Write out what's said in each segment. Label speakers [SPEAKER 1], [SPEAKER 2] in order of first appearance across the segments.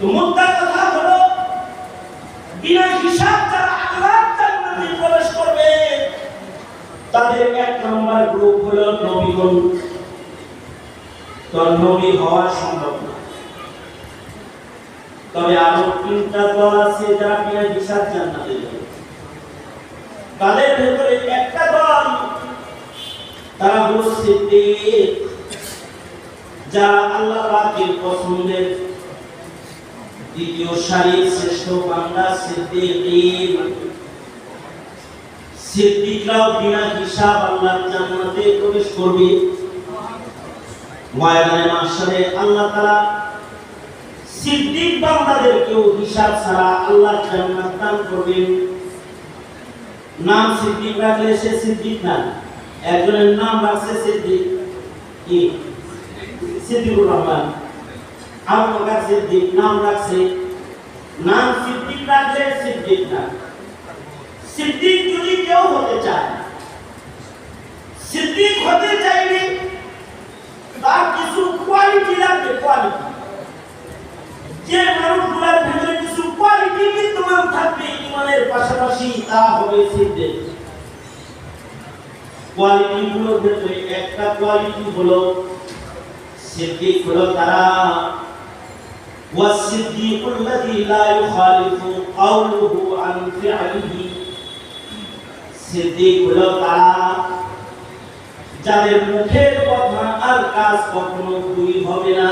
[SPEAKER 1] মুদ্রা কথা হলো, বিনা হিসাব প্রবেশ করবে। তাদের এক নম্বর গ্রুপ হলো নবীগণ। নবী হওয়া সম্ভব তবে আরও তিনটা দল আছে যারা বিনা হিসাব জান্নাতে তাদের ভেতরে একটা দল, তারা হলো সিদ্দিক, যারা আল্লাহ পাকের পছন্দের দ্বিতীয় সারির শ্রেষ্ঠ বান্দা সিদ্দিক সিদ্দিকরাও বিনা হিসাব আল্লাহর জান্নাতে প্রবেশ করবে। ময়দানে মাশারে আল্লাহ তাআলা সিদ্দিক বান্দাদেরকেও হিসাব ছাড়া আল্লাহ জান্নাত দান করবেন। নাম সিদ্দিক রাখলে সে সিদ্দিক না। একজনের নাম রাখছে সিদ্দিক। কি? সিদ্দিকুর রহমান। আবু বকর সিদ্দিক, নাম রাখছে। নাম সিদ্দিক রাখলে সিদ্দিক না। সিদ্দিক যদি কেউ হতে চায়, সিদ্দিক হতে চাইলে তার কিছু কোয়ালিটি লাগবে কোয়ালিটি যে মানুষগুলোর ভিতরে কিছু কোয়ালিটি বিদ্যমান থাকবে, ইমানের পাশাপাশি তা হবে সিদ্দিক। কোয়ালিটি গুলোর ভেতরে একটা কোয়ালিটি হলো, সিদ্দিক হলো তারা والصديق الذي لا يخالف قوله عن فعله সিদ্দিক হলো তারা যাদের মুখের কথা আর কাজ কখনো দুই হবে না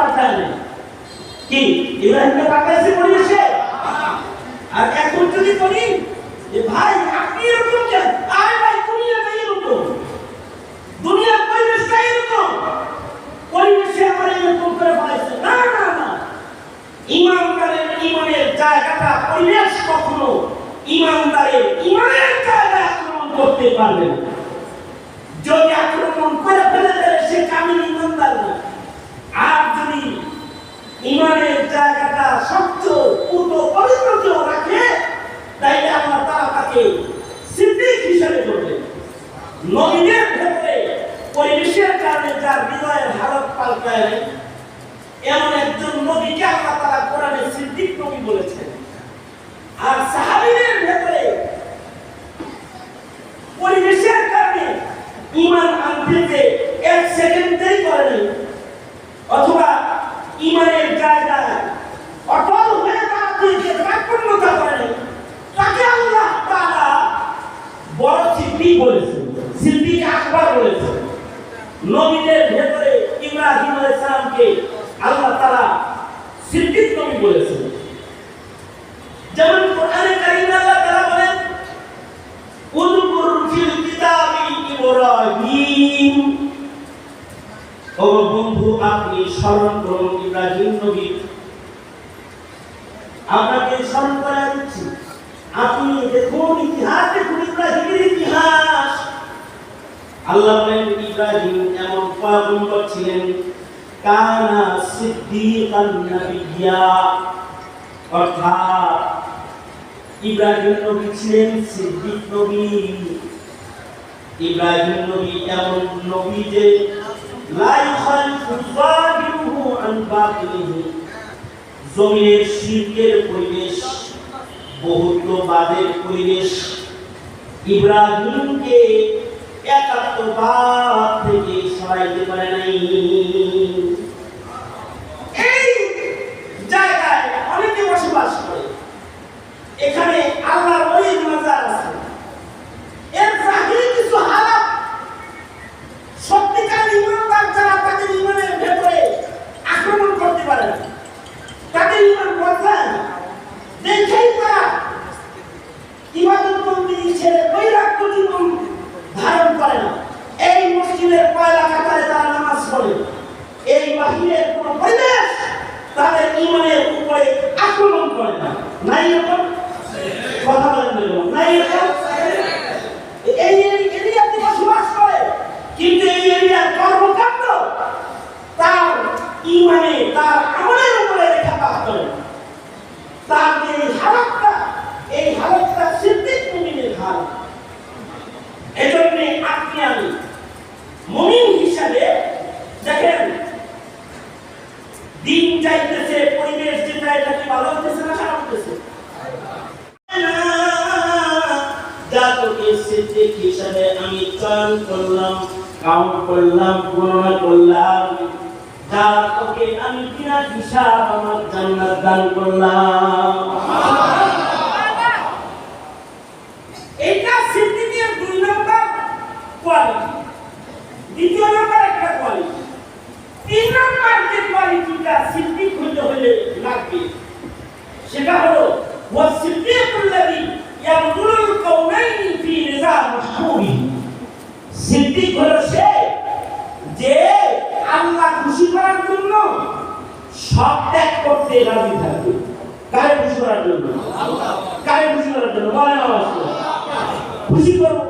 [SPEAKER 1] পাল্টায় কি, ইব্রাহিমকে পাল্টাইছে পরিবেশে? আর এখন যদি বলি যে, ভাই, আপনি এরকম কেন? আরে ভাই দুনিয়াটা এরকম। দুনিয়ার পরিবেশটা এরকম। পরিবেশে আমার এরকম করে পালাইছে না না না। ইমানদারের ইমানের জায়গাটা পরিবেশ কখনো ইমানদারের ইমানের জায়গায় আক্রমণ করতে পারবে যদি আক্রমণ করে ফেলে দেয়, সে কামিল ইমানদার না। ইমানের জায়গাটা শক্ত পুত পবিত্র কেউ রাখে, তাইলে আমরা তারা তাকে সিদ্দিক হিসেবে করবে নবীনের ভেতরে পরিবেশের কারণে যার হৃদয়ের হালত পাল্টায় এমন বলেছেন যেমন কোরআনে কারিমে আল্লাহ তাআলা বলেন উযকুর ফিল কিতাবি ইব্রাহিম। ও বন্ধু, আপনি স্মরণ করুন ইব্রাহিম নবী। আপনাকে স্মরণ করা দিচ্ছি আপনি দেখুন ইতিহাস, দেখুন ইব্রাহিমের ইতিহাস। আল্লাহ বলেন, ইব্রাহিম এমন পয়গম্বর ছিলেন, কানা অর্থাৎ ইব্রাহিম নবী ছিলেন সিদ্দিক নবী। ইব্রাহিম নবী এমন নবী যে জমিনের শিরকের পরিবেশ, বহুত্ববাদের পরিবেশ। ইব্রাহিমকে একাত্মবাদ থেকে সরাইতে পারে নাই এই জায়গায় অনেকে বসবাস করে এখানে আল্লাহর ওলির মাজার আছে এর জাহিরি কিছু হালাত সত্যিকার ইমানদার যারা তাদের ইমানের ভেতরে আক্রমণ করতে পারে না তাদের ইমান বদলায় না দেখেই তারা ইবাদত বন্দী ছেড়ে বৈরাগ্য জীবন ধারণ করে না এই মসজিদের পয়লা কাতারে তারা নামাজ পড়ে এই বাহিরের কোন পরিবেশ তাদের ইমানের উপরে আক্রমণ করে না নাই এরকম কথা বলেন না এরকম? নাই এরকম এই এই এরিয়াতে বসবাস করে কিন্তু এই এরিয়ার কর্মকাণ্ড তার ইমানে তার আমলের উপরে রেখাপাত করে না। তার যে এই হালতটা এই হালতটা সিদ্দিক মুমিনের হাল এজন্য আপনি আমি মুমিন হিসাবে দেখেন, দিন যাইতেছে, পরিবেশ যেটা এটা কি ভালো হতেছে না খারাপ হতেছে আমি দান করলাম এটা সিদ্দিকের দুই নম্বর কোয়ালিটি দ্বিতীয় নম্বর একটা কোয়ালিটি তিন নম্বর যে কোয়ালিটিটা সিদ্দিক হইতে হলে লাগবে সেটা হলো ওয়াসিদ্দিকুল্লাযী ইয়াবদুলুল কাউনাইনি ফি রিজা মাহবুবি সিদ্দিক হলো সে যে আল্লাহ খুশি করার জন্য সব ত্যাগ করতে রাজি থাকবে কারে খুশি করার জন্য? কারে খুশি করার জন্য? বলেন খুশি করব।